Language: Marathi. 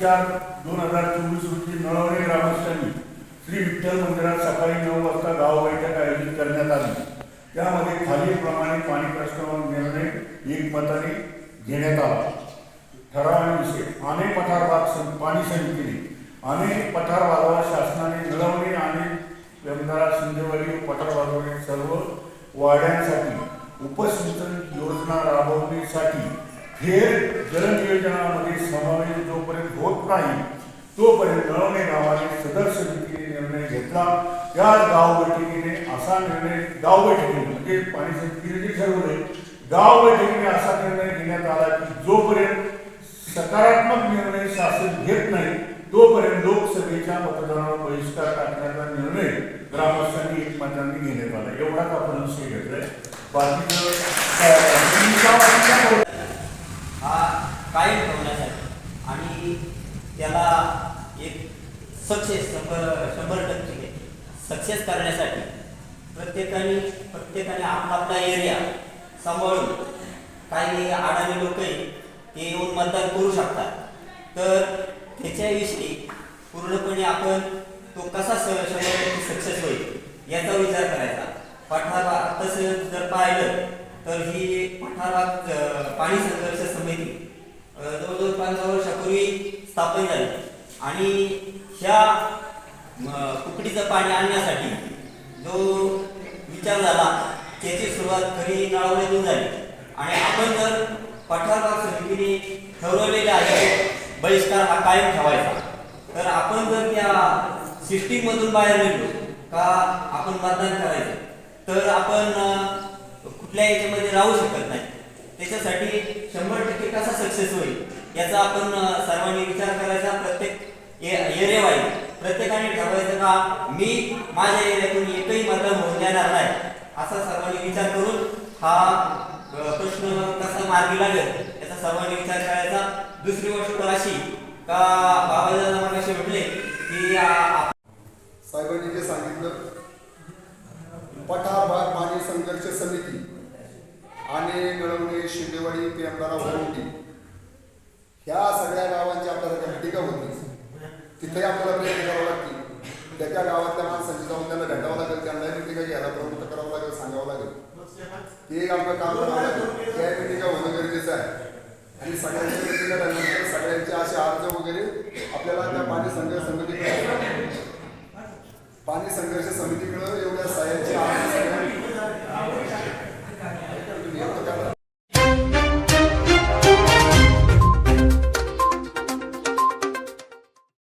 चार दोन हजार चोवीस रोजी नळवणे ग्रामस्थांनी श्री विठ्ठल मंदिरात सकाळी नऊ वाजता गाव बैठक आयोजित करण्यात आली. त्यामध्ये खालीलप्रमाणे पाणी प्रश्नावर निर्णय एकमताने घेण्यात आला. विषय अनेक पठार भाग पाणी समितीने अनेक पठार भागावर शासनाने नळवणे आणि व्यंधारा सिंधेवाडी पठार भागावरील सर्व वाड्यांसाठी उपसिंचन योजना राबवण्यासाठी फेर जलनियोजनामध्ये समावेश जोपर्यंत होत नाही, तोपर्यंत मिळवणे गावाने सदर समितीने निर्णय घेतला. त्या गाव बैठकीने असा निर्णय, गाव बैठकीने म्हणजे पाणी समितीने ठरवले, गाव बैठकीने असा निर्णय घेण्यात आला की जोपर्यंत सकारात्मक निर्णय शासन घेत नाही, तोपर्यंत लोकसभेच्या मतदानावर बहिष्कार टाकण्याचा निर्णय ग्रामस्थांनी, एकमताने घेण्यात आला. एवढाच आपण विषय घेतलाय. हा कायम ठेवण्यासाठी. आणि त्याला एक सक्सेस शंभर शंभर टक्के सक्सेस करण्यासाठी प्रत्येकाने प्रत्येकाने आपला आपला एरिया सांभाळून काही अडाणी लोक ते येऊन मतदान करू शकतात. तर त्याच्याविषयी पूर्णपणे आपण तो कसा स शंभर टक्के सक्सेस होईल याचा विचार करायचा. पठारा तसं जर पाहिलं तर ही पठारात पाणी संघर्ष समिती जवळजवळ पंधरा वर्षापूर्वी स्थापन झाली. आणि ह्या कुकडीचं पाणी आणण्यासाठी जो विचार झाला त्याची सुरुवात खरी नळवण्यातून झाली. आणि आपण जर पठारबाग समितीने ठरवलेले आहे बहिष्कार हा कायम ठेवायचा तर आपण जर त्या सिस्टीममधून बाहेर निघलो का आपण मतदान करायचं तर आपण कुठल्या याच्यामध्ये राहू शकत नाही. त्याच्यासाठी शंभर टक्के कसा सक्सेस होईल याचा आपण सर्वांनी विचार करायचा प्रत्येक एरिया वाईज प्रत्येकाने ठरवायचं का मी माझ्या एरियातून एकही मतदान होऊन देणार नाही असा सर्वांनी विचार करून हा प्रश्न कसा मार्गी लागेल याचा सर्वांनी विचार करायचा. दुसरी गोष्ट तर अशी का बाबाजाला असे म्हटले की साहेबांनी जे सांगितलं पठार भाग पाणी संघर्ष समिती आणि नळवणे शिंदेवाडी ते आमदारा वरवंटी ह्या सगळ्या गावांची आपल्याला त्या भेटिका होती. तिथे आपल्याला प्रयत्न करावं लागतील त्या त्या गावातल्या माणसांची जाऊन त्यांना भेटावं लागेल त्यांना मिटिंगा घ्यायला प्रवृत्त करावं लागेल सांगावं लागेल. ते एक आपलं काम करावं लागेल त्या मिटिंगा होणं गरजेचं आहे. आणि सगळ्यांची मिटिंगा झाल्यानंतर सगळ्यांचे असे अर्ज वगैरे आपल्याला त्या पाणी संघर्ष समितीकडे पाणी संघर्ष समितीकडे एवढ्या साह्याची अर्ज